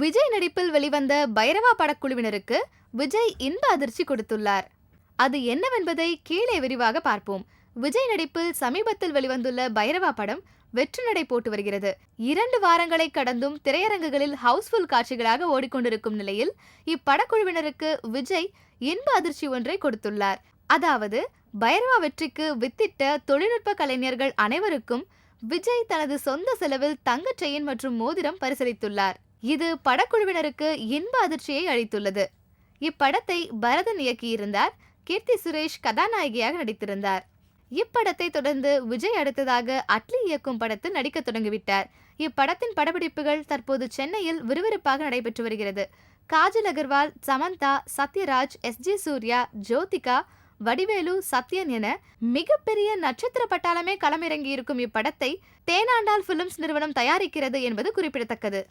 விஜய் நடிப்பில் வெளிவந்த பைரவா படக்குழுவினருக்கு விஜய் இன்ப அதிர்ச்சி கொடுத்துள்ளார். அது என்னவென்பதை கீழே விரிவாக பார்ப்போம். விஜய் நடிப்பில் சமீபத்தில் வெளிவந்துள்ள பைரவா படம் வெற்று நடை போட்டு வருகிறது. இரண்டு வாரங்களை கடந்தும் திரையரங்குகளில் ஹவுஸ்ஃபுல் காட்சிகளாக ஓடிக்கொண்டிருக்கும் நிலையில் இப்படக்குழுவினருக்கு விஜய் இன்ப அதிர்ச்சி ஒன்றை கொடுத்துள்ளார். அதாவது பைரவா வெற்றிக்கு வித்திட்ட தொழில்நுட்ப கலைஞர்கள் அனைவருக்கும் விஜய் தனது சொந்த செலவில் தங்க செயின் மற்றும் மோதிரம் பரிசளித்துள்ளார். இது படக்குழுவினருக்கு இன்ப அதிர்ச்சியை அளித்துள்ளது. இப்படத்தை பரதன் இயக்கியிருந்தார். கீர்த்தி சுரேஷ் கதாநாயகியாக நடித்திருந்தார். இப்படத்தை தொடர்ந்து விஜய் அடுத்ததாக அட்லி இயக்கும் படத்தில் நடிக்க தொடங்கிவிட்டார். இப்படத்தின் படப்பிடிப்புகள் தற்போது சென்னையில் விறுவிறுப்பாக நடைபெற்று வருகிறது. காஜல் அகர்வால் சமந்தா சத்யராஜ் எஸ் ஜி சூர்யா ஜோதிகா வடிவேலு சத்யன் என மிகப்பெரிய நட்சத்திர பட்டாளமே களமிறங்கியிருக்கும் இப்படத்தை தேனாண்டால் பிலிம்ஸ் நிறுவனம் தயாரிக்கிறது என்பது குறிப்பிடத்தக்கது.